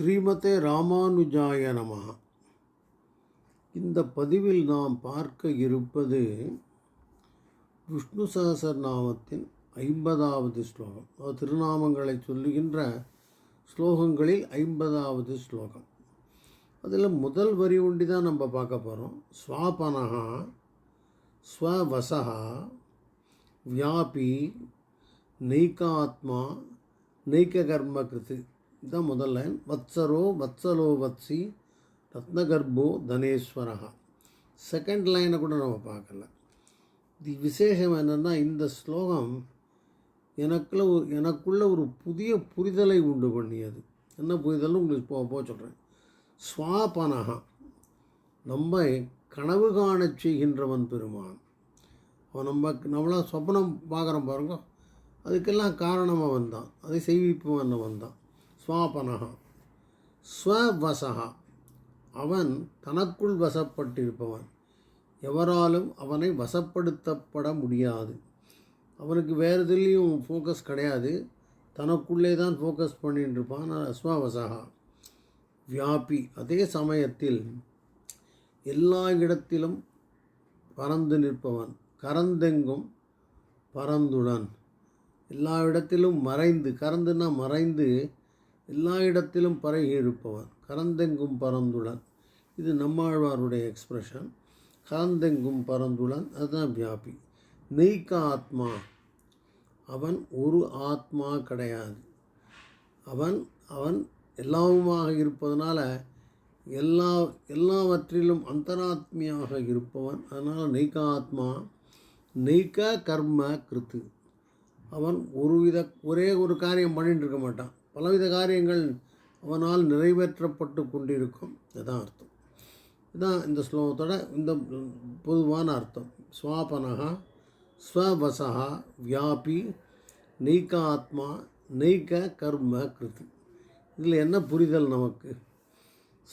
ஸ்ரீமதே ராமானுஜாய நமஹ இந்த பதிவில் நாம் பார்க்க இருப்பது விஷ்ணு சகசரநாமத்தின் ஐம்பதாவது ஸ்லோகம். திருநாமங்களை சொல்லுகின்ற ஸ்லோகங்களில் ஐம்பதாவது ஸ்லோகம். அதில் முதல் வரி ஒண்டி தான் நம்ம பார்க்க போகிறோம் ஸ்வாபனஹா ஸ்வவசா வியாபி நெய்காத்மா நெய்க கர்ம கிருத்து. இதுதான் முதல் லைன். வத்சரோ வத்சலோ வத்சி ரத்னகர்போ தனேஸ்வரஹா. செகண்ட் லைனை கூட நம்ம பார்க்கல. இது விசேஷம் என்னென்னா இந்த ஸ்லோகம் எனக்குள்ள ஒரு எனக்குள்ள ஒரு புதிய புரிதலை உண்டு பண்ணியது. என்ன புரிதல் உங்களுக்கு போ போக சொல்கிறேன் ஸ்வாபனஹா. நம்ம கனவு காணச் செய்கின்றவன் பெருமான். அவன் நம்ம நம்மளாம் சொப்பனம் பார்க்குறோம் பாருங்க. அதுக்கெல்லாம் காரணம் அவன் தான் அதை செய்விப்பவன் அவன் தான் ஸ்வாபனகா ஸ்வவசகா அவன் தனக்குள் வசப்பட்டிருப்பவன். எவராலும் அவனை வசப்படுத்தப்பட முடியாது. அவனுக்கு வேறு எதுலேயும் ஃபோக்கஸ் கிடையாது. தனக்குள்ளே தான் ஃபோக்கஸ் பண்ணிட்டு இருப்பான் அஸ்வாவசகா வியாபி. அதே சமயத்தில் எல்லா இடத்திலும் பறந்து நிற்பவன். கரந்தெங்கும் பரந்துடன் எல்லா இடத்திலும் மறைந்து கறந்துனா மறைந்து எல்லா இடத்திலும் பரகி இருப்பவன் கரந்தெங்கும் பரந்துடன் இது நம்மாழ்வாருடைய எக்ஸ்பிரஷன் கரந்தெங்கும் பரந்துடன் அதுதான் வியாபி. நெய்க்க ஆத்மா. அவன் ஒரு ஆத்மா கிடையாது. அவன் அவன் எல்லாவுமாக இருப்பதனால எல்லா எல்லாவற்றிலும் அந்தராத்மியாக இருப்பவன். அதனால் நெய்க்க ஆத்மா நெய்க்க கர்ம கிருத்து. அவன் ஒருவித ஒரே ஒரு காரியம் பண்ணிட்டு இருக்க மாட்டான். பலவித காரியங்கள் அவனால் நிறைவேற்றப்பட்டு கொண்டிருக்கும். இதுதான் அர்த்தம். இதுதான் இந்த ஸ்லோகத்தோட இந்த பொதுவான அர்த்தம். ஸ்வாபனகா ஸ்வவசா வியாபி நெய்க்க ஆத்மா நெய்க கர்ம கிருதி. இதில் என்ன புரிதல் நமக்கு?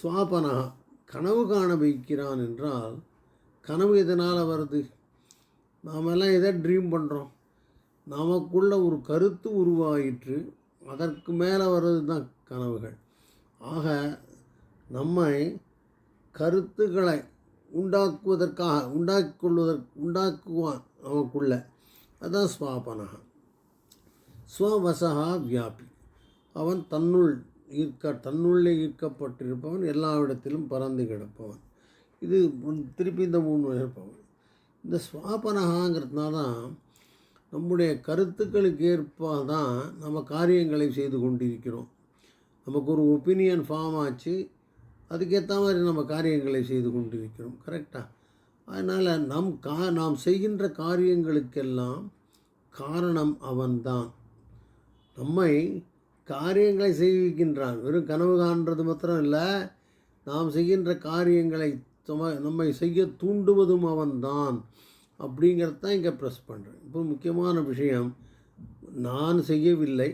சுவாபனகா கனவு காண வைக்கிறான் என்றால் கனவு எதனால் வருது? நாமெல்லாம் எதை ட்ரீம் பண்ணுறோம் நமக்குள்ள ஒரு கருத்து உருவாயிற்று. அதற்கு மேலே வர்றது தான் கனவுகள். ஆக நம்மை கருத்துக்களை உண்டாக்குவதற்காக உண்டாக்கி கொள்வதற்கு உண்டாக்குவான் நமக்குள்ள. அதுதான் ஸ்வாபனகா ஸ்வவசகா வியாபி. அவன் தன்னுள் ஈர்க்க தன்னுள்ளே ஈர்க்கப்பட்டிருப்பவன் எல்லா இடத்திலும் பறந்து கிடப்பவன். இது திருப்பி இந்த மூணு இருப்பவன் இந்த ஸ்வாபனகாங்கிறதுனால தான் நம்முடைய கருத்துக்களுக்கு ஏற்ப தான் நம்ம காரியங்களை செய்து கொண்டிருக்கிறோம். நமக்கு ஒரு ஒப்பீனியன் ஃபார்ம் ஆச்சு. அதுக்கேற்ற மாதிரி நம்ம காரியங்களை செய்து கொண்டிருக்கிறோம். கரெக்டாக அதனால் நம் கா நாம் செய்கின்ற காரியங்களுக்கெல்லாம் காரணம் அவன்தான். நம்மை காரியங்களை செய்விக்கின்றான். வெறும் கனவு காண்றது மாத்திரம் இல்லை. நாம் செய்கின்ற காரியங்களை நம்மை செய்ய தூண்டுவதும் அவன்தான். அப்படிங்கிறது தான் இங்கே ப்ரெஸ் பண்ணுறேன். இப்போ முக்கியமான விஷயம் நான் செய்யவில்லை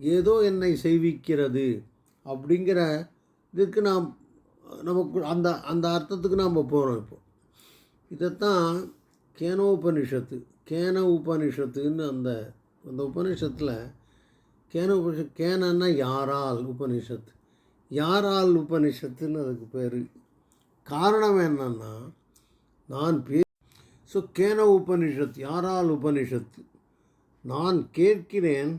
ஏதோ என்னை செய்விக்கிறது அப்படிங்கிற இதுக்கு நாம் நமக்கு அந்த அந்த அர்த்தத்துக்கு நாம் போகிறோம் இப்போ. இதைத்தான் கேனோபனிஷத்து கேன உபனிஷத்துன்னு அந்த அந்த உபனிஷத்தில் கேன உபனிஷத் கேனன்னா யாரால் உபனிஷத்து யாரால் உபனிஷத்துன்னு அதுக்கு பேர். காரணம் என்னன்னா நான் பே ஸோ கேன உபனிஷத் யாரால் உபனிஷத்து நான் கேட்கிறேன்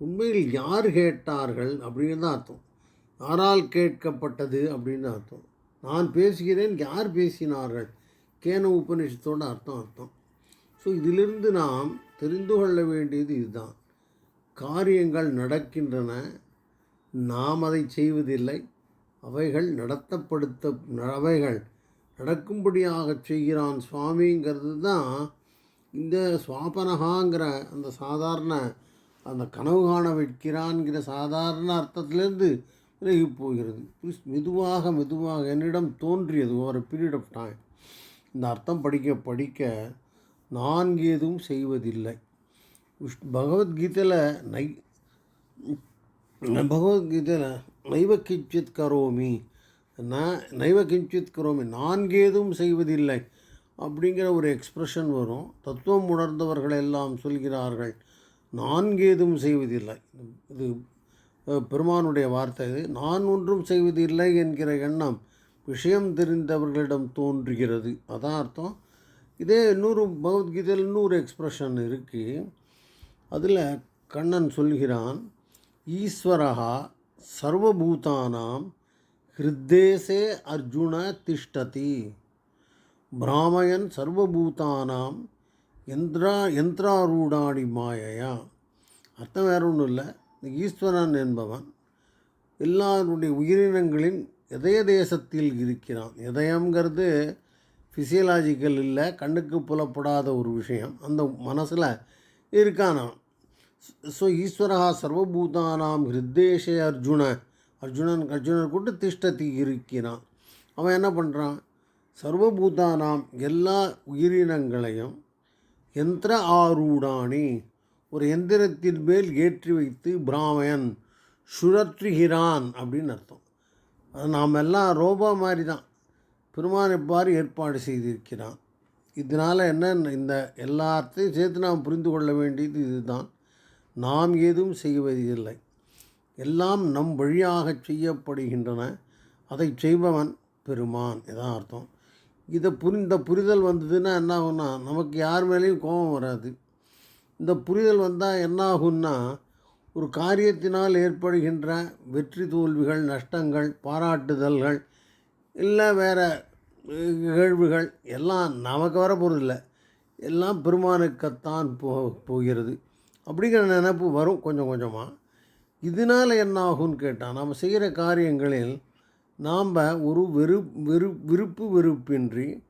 உண்மையில் யார் கேட்டார்கள்? அப்படின்னு தான் அர்த்தம். யாரால் கேட்கப்பட்டது? அப்படின்னு அர்த்தம். நான் பேசுகிறேன் யார் பேசினார்கள்? கேன உபனிஷத்தோட அர்த்தம் அர்த்தம். ஸோ இதிலிருந்து நாம் தெரிந்து கொள்ள வேண்டியது இதுதான். காரியங்கள் நடக்கின்றன நாம் அதை செய்வதில்லை. அவைகள் நடத்தப்படுத்த அவைகள் நடக்கும்படியாக செய்கிறான் சுவாமிங்கிறது தான் இந்த சுவாபனகாங்கிற அந்த சாதாரண அந்த கனவு காண வைக்கிறான்கிற சாதாரண அர்த்தத்திலேருந்து விலகி போகிறது. மெதுவாக மெதுவாக என்னிடம் தோன்றியது. ஒரு பீரியட் ஆஃப் டைம் இந்த அர்த்தம் படிக்க படிக்க நான் ஏதும் செய்வதில்லை. விஷ் பகவத்கீதையில் நை பகவத்கீதையில் நைவ கிஞ்சித் கரோமி. நான் நைவ கிஞ்சித் குரோமி நான்கேதும் செய்வதில்லை அப்படிங்கிற ஒரு எக்ஸ்ப்ரெஷன் வரும். தத்துவம் உணர்ந்தவர்கள் எல்லாம் சொல்கிறார்கள் நான்கேதும் செய்வதில்லை. இது பெருமானுடைய வார்த்தை இது. நான் ஒன்றும் செய்வதில்லை என்கிற எண்ணம் விஷயம் தெரிந்தவர்களிடம் தோன்றுகிறது. அதான் அர்த்தம். இதே இன்னொரு பகவத்கீதையில் இன்னொரு எக்ஸ்ப்ரெஷன் இருக்குது அதில் கண்ணன் சொல்கிறான் ஈஸ்வரகா சர்வபூதானாம் ஹிருத்தேசே அர்ஜுன திஷ்டதி. பிராமயன் சர்வபூதானாம் யந்திரா யந்திராரூடாணி மாயையா. அர்த்தம் வேறு ஒன்றும் இல்லை. ஈஸ்வரன் என்பவன் எல்லாருடைய உயிரினங்களின் இதய தேசத்தில் இருக்கிறான். இதயங்கிறது ஃபிசியலாஜிக்கல் இல்லை கண்ணுக்கு புலப்படாத ஒரு விஷயம். அந்த மனசில் இருக்கானாம். ஸோ ஈஸ்வரா சர்வபூதானாம் ஹிருத்தேஷே அர்ஜுன அர்ஜுனன் அர்ஜுனன் கூட்டு திஷ்டத்தி இருக்கிறான். அவன் என்ன பண்ணுறான் சர்வபூதானாம் எல்லா உயிரினங்களையும் எந்திர ஆரூடாணி ஒரு எந்திரத்தின் மேல் ஏற்றி வைத்து பிராமயன் சுழற்றுகிறான் அப்படின்னு அர்த்தம். அது நாம் எல்லாம் ரோபோ மாதிரி தான் பெருமான் ஏற்பாடு செய்திருக்கிறான். இதனால் என்ன இந்த எல்லாத்தையும் சேர்த்து நாம் புரிந்து கொள்ள வேண்டியது இதுதான். நாம் ஏதும் செய்வதில்லை. எல்லாம் நம் வழியாக செய்யப்படுகின்றன அதை செய்பவன் பெருமான் இதான் அர்த்தம். இதை புரிந்த புரிதல் வந்ததுன்னா என்ன ஆகும்னா நமக்கு யார் மேலேயும் கோபம் வராது. இந்த புரிதல் வந்தால் என்ன ஆகும்னா ஒரு காரியத்தினால் ஏற்படுகின்ற வெற்றி தோல்விகள் நஷ்டங்கள் பாராட்டுதல்கள் இல்லை வேறு நிகழ்வுகள் எல்லாம் நமக்கு வர போகிறதில்ல எல்லாம் பெருமானுக்கத்தான் போ போகிறது. அப்படிங்கிற நினப்பு வரும் கொஞ்சம் கொஞ்சமாக இதனால் என்ன ஆகும்னு கேட்டால் நம்ம செய்கிற காரியங்களில் நாம் ஒரு வெறு வெறு விருப்பு வெறுப்பின்றி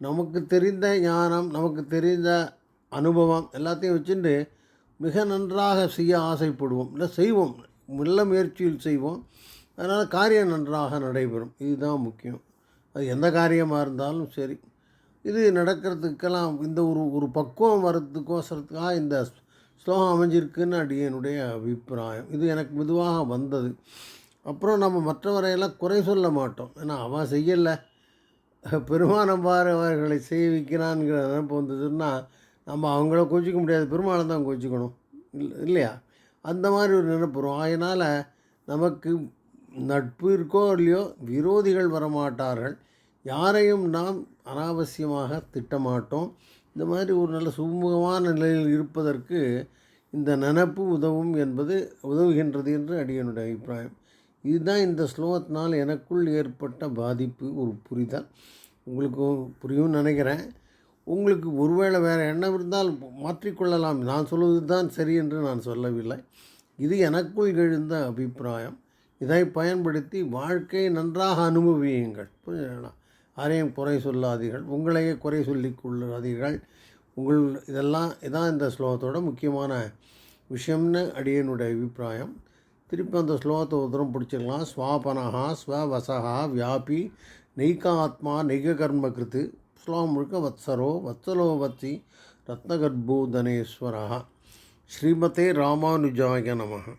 நமக்கு தெரிந்த ஞானம் நமக்கு தெரிந்த அனுபவம் எல்லாத்தையும் வச்சுட்டு மிக நன்றாக செய்ய ஆசைப்படுவோம். இல்லை செய்வோம். நல்ல முயற்சியில் செய்வோம். அதனால் காரியம் நன்றாக நடைபெறும். இதுதான் முக்கியம். அது எந்த காரியமாக இருந்தாலும் சரி. இது நடக்கிறதுக்கெல்லாம் இந்த ஒரு ஒரு பக்குவம் வர்றதுக்கோசரத்துக்காக இந்த ஸ்லோகம் அமைஞ்சிருக்குன்னு அடியனுடைய அபிப்பிராயம். இது எனக்கு மெதுவாக வந்தது. அப்புறம் நம்ம மற்றவரையெல்லாம் குறை சொல்ல மாட்டோம். ஏன்னா அவன் செய்யலை. பெருமானம் பாரு அவர்களை செய்விக்கிறான்ங்கிறத வைக்கிறான்ங்கிற வந்ததுன்னா நம்ம அவங்கள கோச்சிக்க முடியாது. பெருமாளை தான் கோச்சிக்கணும். இல்ல- இல்லையா? அந்த மாதிரி ஒரு நினைப்புறோம் அதனால் நமக்கு நட்பு இருக்கோ இல்லையோ விரோதிகள் வரமாட்டார்கள். யாரையும் நாம் அனாவசியமாக திட்டமாட்டோம். இந்த மாதிரி ஒரு நல்ல சுமூகமான நிலையில் இருப்பதற்கு இந்த நினப்பு உதவும் என்பது உதவுகின்றது என்று அடியனுடைய அபிப்பிராயம். இதுதான் இந்த ஸ்லோகத்தினால் எனக்குள் ஏற்பட்ட பாதிப்பு ஒரு புரிதல். உங்களுக்கு புரியும்னு நினைக்கிறேன். உங்களுக்கு ஒருவேளை வேறு எண்ணம் இருந்தால் மாற்றிக்கொள்ளலாம் நான் சொல்வது தான் சரி என்று நான் சொல்லவில்லை. இது எனக்குள் எழுந்த அபிப்பிராயம். இதை பயன்படுத்தி வாழ்க்கையை நன்றாக அனுபவியுங்கள். புரியுங்களா யாரையும் குறை சொல்லாதீர்கள். உங்களையே குறை சொல்லிக் கொள்ளாதீர்கள். உங்கள் இதெல்லாம் இதான் இந்த ஸ்லோகத்தோட முக்கியமான விஷயம்னு அடியனுடைய அபிப்பிராயம். திருப்பி அந்த ஸ்லோகத்தை உதரம் பிடிச்சிடலாம். ஸ்வாபனஹா ஸ்வவசகா வியாபி நெய்காத்மா நெய்க கர்ம கிருத்து ஸ்லோகம் முழுக்க வத்சரோ வத்சலோ வத்சி ரத்னகர்பூதனேஸ்வரா ஸ்ரீமதே ராமானுஜாய நமகா